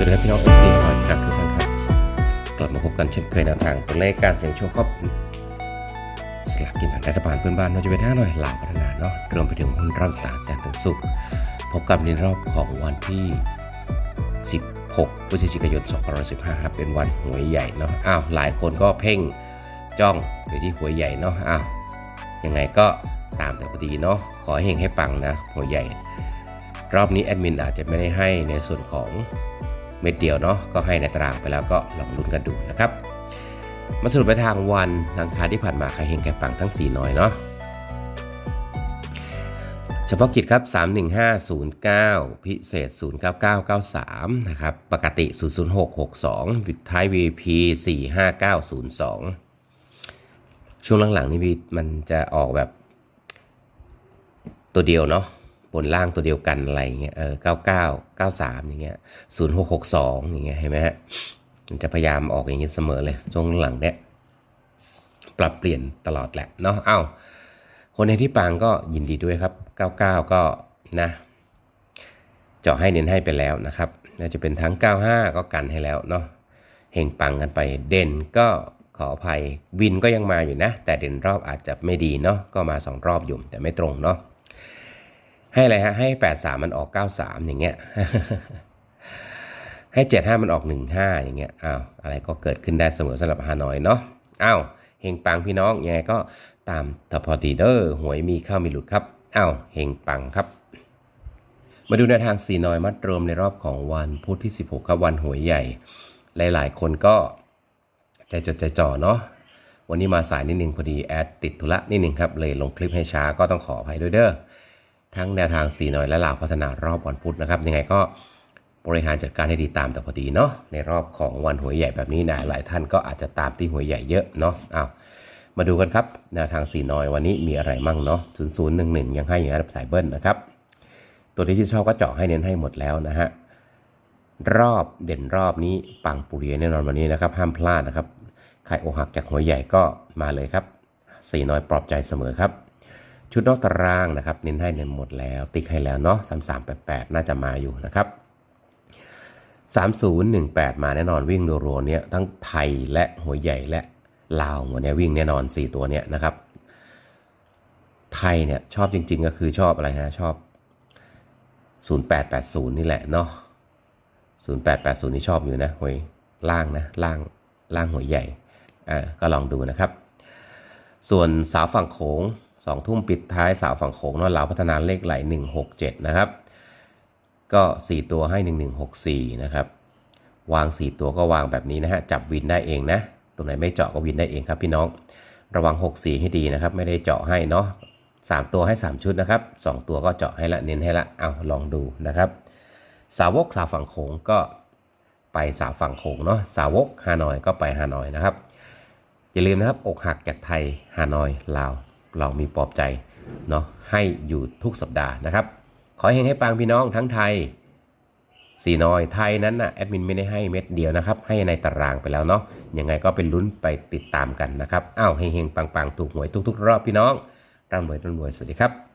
วัสดีครับพี่น้องเอฟซีคอยครับทุกท่านครับกลับมาพบกันเช่นเคยแนทางตัวเลขการเสี่ยงโชคครับสลากกินแบ่งรัฐบาลเพื่อนบ้านเราจะเป็นท่าหน่อยลาวพัฒนาเนาะรวมไปถึงหุ้นรอบต่างจันทร์ถึงสุขพบกับในรอบของวันที่ 16พฤศจิกายน2515ครับเป็นวันหวยใหญ่เนาะอ้าวหลายคนก็เพ่งจ้องไปที่หวยใหญ่เนาะอ้าวยังไงก็ตามแต่พอดีเนาะขอให้เฮงให้ปังนะหวยใหญ่ รอบนี้แอดมินอาจจะไม่ได้ให้ในส่วนของ เม็ดเดียวเนาะก็ให้ในตารางไปแล้วก็ลองลุ้นกันดูนะครับมาสรุปไปทางวันทางคาที่ผ่านมาใครเฮงแก่ปังทั้ง 4 น้อยเนาะเฉพาะกิจครับ 31509 พิเศษ 09993 นะครับ ปกติ 00662วิดท้าย VP 45902 ช่วงหลังๆนี่มันจะออกแบบตัวเดียวเนาะ บนล่างตัวเดียวกันอะไรเงี้ยเออ99 93อย่างเงี้ย0662องอย่างเงี้ยเห็นไหมฮะมันจะพยายามออกอย่างนี้เสมอเลยช่วงหลังเนี้ยปรับเปลี่ยนตลอดแหละเนาะเอ้าคนในที่ปางก็ยินดีด้วยครับ 99 ก็นะเจาะให้เน้นให้ไปแล้วนะครับน่าจะเป็นทั้ง 95 ก็กันให้แล้วเนาะเฮงปังกันไปเด่นก็ขออภัยวินก็ยังมาอยู่นะ แต่เด่นรอบอาจจะไม่ดีเนาะก็มา 2 รอบอยู่แต่ไม่ตรงเนาะ ให้อะไรฮะให้83มันออก93อย่างเงี้ยให้75มันออก15อย่างเงี้ยอ้าวอะไรก็เกิดขึ้นได้เสมอสำหรับฮานอยเนาะอ้าวเฮงปังพี่น้องยังไงก็ตามทพอดีเดอร์หวยมีเข้ามีหลุดครับอ้าวเฮงปังครับมาดูในวทางสีน้อยมัดรวมในรอบของวันพุธที่ 16ครับวันหวยใหญ่ หลาย ๆ คนก็ใจจดใจจ่อเนาะวันนี้มาสายนิดนึงพอดีแอดติดธุระนิดนึงครับเลยลงคลิปให้ช้าก็ต้องขออภัยด้วยเด้อ ทั้งแนวทางสีน้อยและลาวพัฒนารอบวันพุธนะครับ ยังไงก็บริหารจัดการให้ดีตามแต่พอดีเนาะในรอบของวันหวยใหญ่แบบนี้นะหลายท่านก็อาจจะตามที่หวยใหญ่เยอะเนาะอ้าวมาดูกันครับแนวทางสีน้อยวันนี้มีอะไรมั่งเนาะศูนย์ศูนย์หนึ่งหนึ่งยังให้อยู่นะสายเบิ้ลนะครับ ตัวที่ชื่นชอบก็เจาะให้เน้นให้หมดแล้วนะฮะรอบเด่นรอบนี้ปังปุเรียแน่นอนวันนี้นะครับ ห้ามพลาดนะครับใครอหักจากหวยใหญ่ก็มาเลยครับสีน้อยปลอบใจเสมอครับ ชุดนอกตารางนะครับเน้นให้เน้นหมดแล้ว ติ๊กให้แล้วเนาะสามสามแปดแปดน่าจะมาอยู่นะครับสามศูนย์หนึ่งแปดมาแน่นอนวิ่งรัวๆเนี่ย ทั้งไทยและหัวใหญ่และลาวหมดเนี่ยวิ่งแน่นอนสี่ตัวเนี่ยนะครับ ไทยเนี่ยชอบจริง ๆ ก็คือชอบอะไรฮะชอบศูนย์แปดแปดศูนย์นี่แหละเนาะศูนย์แปดแปดศูนย์นี่ชอบอยู่นะหวยล่างนะล่างล่างหัวใหญ่อ่าก็ลองดูนะครับ ส่วนสาวฝั่งโขง สองทุ่มปิดท้ายสาวฝั่งโขงนาะเราวพัฒนาเลขไหล 167 นะครับ ก็ 4 ตัวให้ 1164 นะครับ วาง 4 ตัวก็วางแบบนี้นะฮะ จับวินได้เองนะ ตรงไหนไม่เจาะก็วินได้เองครับพี่น้อง ระวัง 64 ให้ดีนะครับ ไม่ได้เจาะให้เนาะ3 ตัวให้ 3 ชุดนะครับ 2 ตัวก็เจาะให้ละ เน้นให้ละ เอาลองดูนะครับ สาวกสาวฝั่งโขงก็ไปสาวฝั่งโขงเนาะ สาวกฮานอยก็ไปฮานอยนะครับ อย่าลืมนะครับ อกหักจากไทยฮานอยลาว เรามีปลอบใจเนาะให้อยู่ทุกสัปดาห์นะครับ ขอให้เฮงให้ปังพี่น้องทั้งไทยสีน้อยไทยนั้นนะ่ะแอดมินไม่ได้ให้เม็ดเดียวนะครับ ให้ในตารางไปแล้วเนาะยังไงก็เป็นลุ้นไปติดตามกันนะครับอ้าวเฮงๆปังๆ ถูกหวยทุก ๆ รอบพี่น้องร่ำรวยร่ำรวยสวัสดีครับ